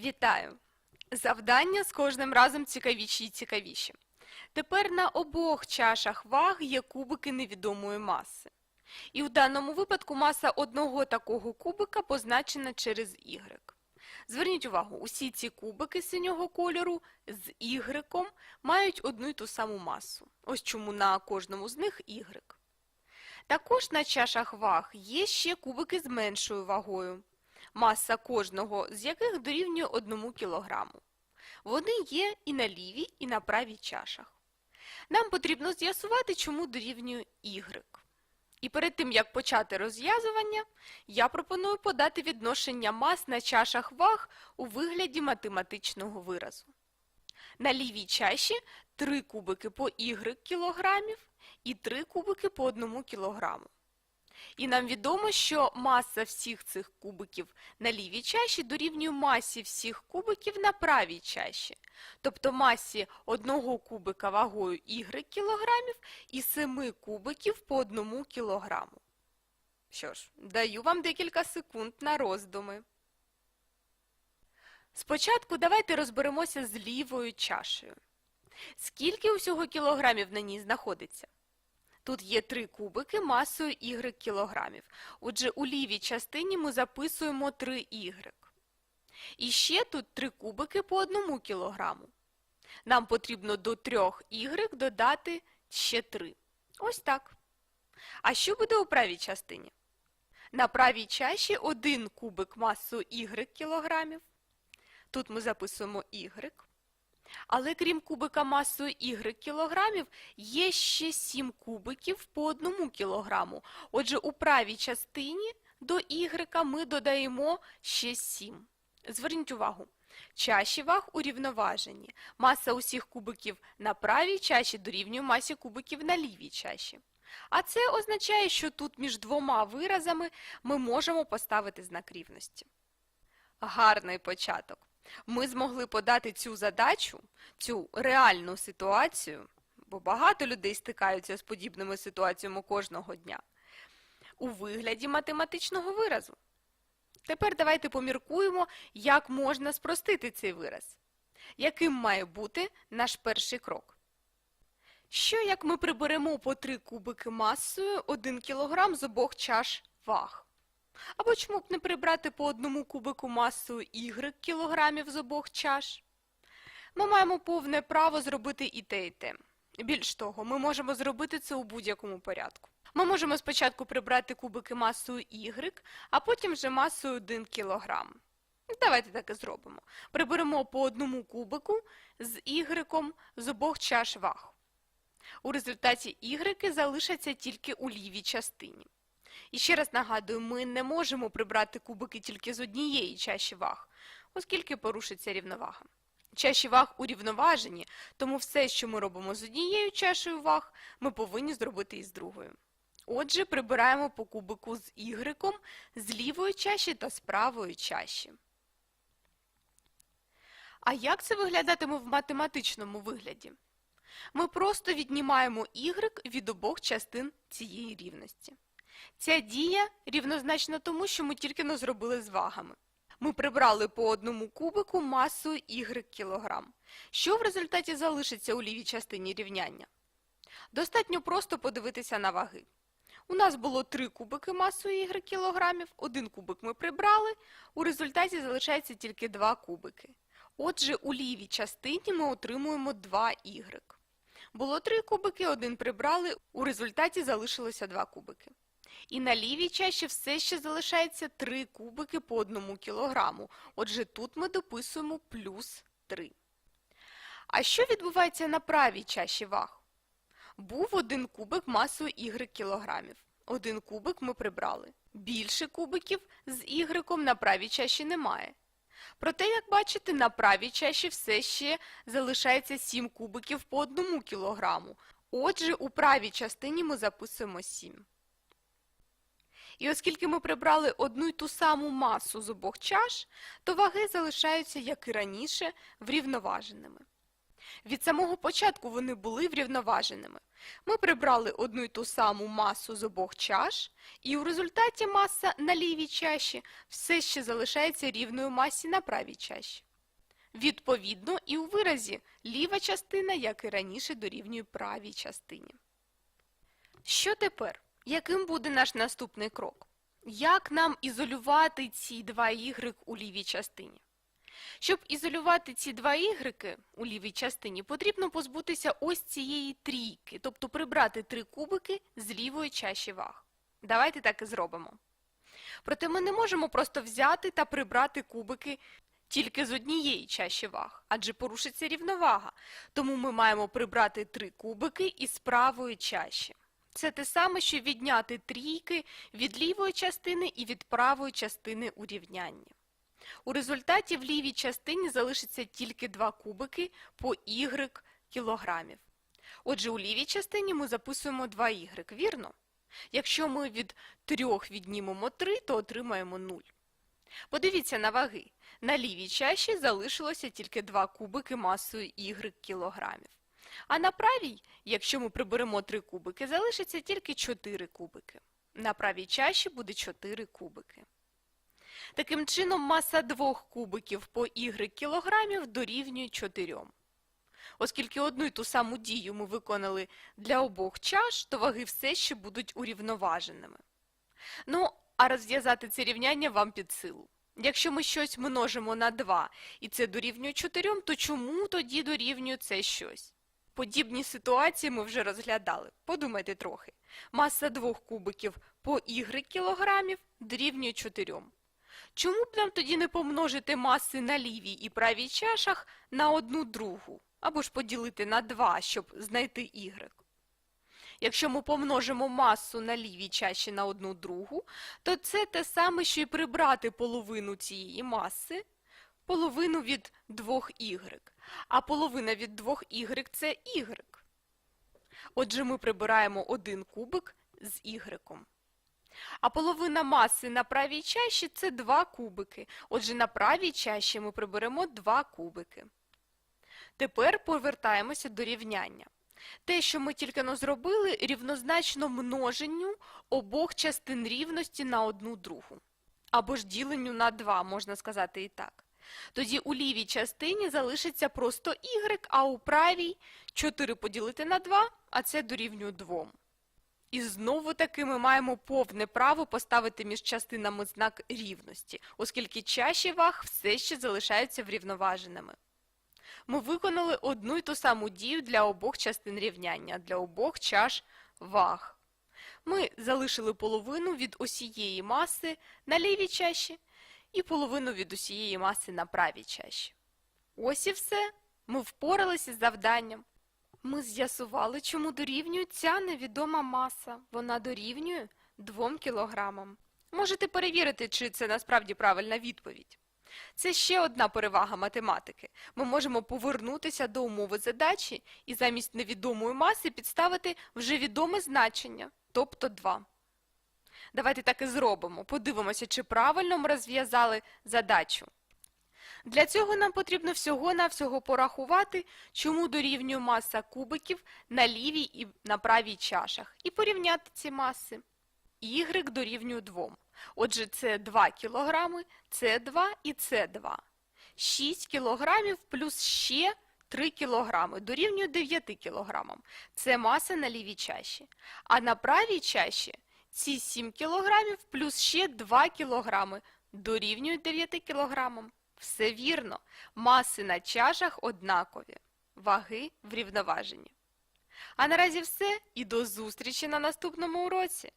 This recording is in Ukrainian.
Вітаю! Завдання з кожним разом цікавіші і цікавіші. Тепер на обох чашах ваг є кубики невідомої маси. І в даному випадку маса одного такого кубика позначена через Y. Зверніть увагу, усі ці кубики синього кольору з Y мають одну й ту саму масу. Ось чому на кожному з них Y. Також на чашах ваг є ще кубики з меншою вагою маса кожного з яких дорівнює 1 кілограму. Вони є і на лівій, і на правій чашах. Нам потрібно з'ясувати, чому дорівнює Y. І перед тим, як почати розв'язування, я пропоную подати відношення мас на чашах ваг у вигляді математичного виразу. На лівій чаші 3 кубики по Y кілограмів і 3 кубики по 1 кілограму. І нам відомо, що маса всіх цих кубиків на лівій чаші дорівнює масі всіх кубиків на правій чаші, тобто масі одного кубика вагою y кілограмів і 7 кубиків по 1 кілограму. Що ж, даю вам декілька секунд на роздуми. Спочатку давайте розберемося з лівою чашею. Скільки усього кілограмів на ній знаходиться? Тут є три кубики масою y кілограмів. Отже, у лівій частині ми записуємо 3 y. І ще тут три кубики по 1 кілограму. Нам потрібно до 3 y додати ще 3. Ось так. А що буде у правій частині? На правій чаші один кубик масою y кілограмів. Тут ми записуємо y. Але крім кубика масою y кілограмів, є ще 7 кубиків по 1 кілограму. Отже, у правій частині до y ми додаємо ще 7. Зверніть увагу, чаші ваг урівноважені. Маса усіх кубиків на правій чаші дорівнює масі кубиків на лівій чаші. А це означає, що тут між двома виразами ми можемо поставити знак рівності. Гарний початок ми змогли подати цю задачу, цю реальну ситуацію, бо багато людей стикаються з подібними ситуаціями кожного дня, у вигляді математичного виразу. Тепер давайте поміркуємо, як можна спростити цей вираз. Яким має бути наш перший крок? Що як ми приберемо по 3 кубики масою 1 кг з обох чаш ваг? Або чому б не прибрати по одному кубику масою y кілограмів з обох чаш? Ми маємо повне право зробити і те, і те. Більш того, ми можемо зробити це у будь-якому порядку. Ми можемо спочатку прибрати кубики масою y, а потім вже масою 1 кілограм. Давайте так і зробимо. Приберемо по одному кубику з y з обох чаш ваг. У результаті y залишаться тільки у лівій частині. І ще раз нагадую, ми не можемо прибрати кубики тільки з однієї чаші ваг, оскільки порушиться рівновага. Чаші ваг урівноважені, тому все, що ми робимо з однією чашею ваг, ми повинні зробити і з другою. Отже, прибираємо по кубику з y з лівої чаші та з правої чаші. А як це виглядатиме в математичному вигляді? Ми просто віднімаємо y від обох частин цієї рівності. Ця дія рівнозначна тому, що ми тільки не зробили з вагами. Ми прибрали по одному кубику масою y кілограм. Що в результаті залишиться у лівій частині рівняння? Достатньо просто подивитися на ваги. У нас було 3 кубики масою y кілограмів, один кубик ми прибрали, у результаті залишається тільки 2 кубики. Отже, у лівій частині ми отримуємо 2 y. Було 3 кубики, один прибрали, у результаті залишилося 2 кубики. І на лівій чаші все ще залишається 3 кубики по 1 кілограму. Отже, тут ми дописуємо плюс 3. А що відбувається на правій чаші ваг? Був один кубик масою y кілограмів. Один кубик ми прибрали. Більше кубиків з y на правій чаші немає. Проте, як бачите, на правій чаші все ще залишається 7 кубиків по 1 кілограму. Отже, у правій частині ми записуємо 7. І оскільки ми прибрали одну й ту саму масу з обох чаш, то ваги залишаються, як і раніше, врівноваженими. Від самого початку вони були врівноваженими. Ми прибрали одну й ту саму масу з обох чаш, і у результаті маса на лівій чаші все ще залишається рівною масі на правій чаші. Відповідно, і у виразі ліва частина, як і раніше, дорівнює правій частині. Що тепер? Яким буде наш наступний крок? Як нам ізолювати ці два y у лівій частині? Щоб ізолювати ці два y у лівій частині, потрібно позбутися ось цієї трійки, тобто прибрати три кубики з лівої чаші ваг. Давайте так і зробимо. Проте ми не можемо просто взяти та прибрати кубики тільки з однієї чаші ваг, адже порушиться рівновага. Тому ми маємо прибрати три кубики із правої чаші. Це те саме, що відняти трійки від лівої частини і від правої частини у рівнянні. У результаті в лівій частині залишиться тільки два кубики по y кілограмів. Отже, у лівій частині ми записуємо 2y, вірно? Якщо ми від 3 віднімемо 3, то отримаємо 0. Подивіться на ваги. На лівій чаші залишилося тільки два кубики масою y кілограмів. А на правій, якщо ми приберемо 3 кубики, залишиться тільки 4 кубики. На правій чаші буде 4 кубики. Таким чином, маса двох кубиків по y кілограмів дорівнює 4. Оскільки одну й ту саму дію ми виконали для обох чаш, то ваги все ще будуть урівноваженими. Ну, а розв'язати це рівняння вам під силу. Якщо ми щось множимо на 2 і це дорівнює 4, то чому тоді дорівнює це щось? Подібні ситуації ми вже розглядали. Подумайте трохи. Маса двох кубиків по y кілограмів дорівнює 4. Чому б нам тоді не помножити маси на лівій і правій чашах на одну другу? Або ж поділити на 2, щоб знайти y. Якщо ми помножимо масу на лівій чаші на одну другу, то це те саме, що й прибрати половину цієї маси, половину від 2y. А половина від 2y – це y. Отже, ми прибираємо один кубик з y. А половина маси на правій чаші – це 2 кубики. Отже, на правій чаші ми приберемо 2 кубики. Тепер повертаємося до рівняння. Те, що ми тільки зробили, рівнозначно множенню обох частин рівності на одну другу. Або ж діленню на 2, можна сказати і так. Тоді у лівій частині залишиться просто y, а у правій 4 поділити на 2, а це дорівнює 2. І знову таки ми маємо повне право поставити між частинами знак рівності, оскільки чаші ваг все ще залишаються врівноваженими. Ми виконали одну й ту саму дію для обох частин рівняння, для обох чаш ваг. Ми залишили половину від усієї маси на лівій чаші і половину від усієї маси на правій чаші. Ось і все. Ми впоралися з завданням. Ми з'ясували, чому дорівнює ця невідома маса. Вона дорівнює 2 кілограмам. Можете перевірити, чи це насправді правильна відповідь. Це ще одна перевага математики. Ми можемо повернутися до умови задачі і замість невідомої маси підставити вже відоме значення, тобто 2. Давайте так і зробимо. Подивимося, чи правильно ми розв'язали задачу. Для цього нам потрібно всього-навсього порахувати, чому дорівнює маса кубиків на лівій і на правій чашах, і порівняти ці маси. Y дорівнює 2. Отже, це 2 кілограми, це 2 і це 2. 6 кілограмів плюс ще 3 кілограми дорівнює 9 кілограмам. Це маса на лівій чаші. А на правій чаші ці 7 кілограмів плюс ще 2 кілограми дорівнюють 9 кілограмам. Все вірно. Маси на чашах однакові. Ваги врівноважені. А наразі все і до зустрічі на наступному уроці.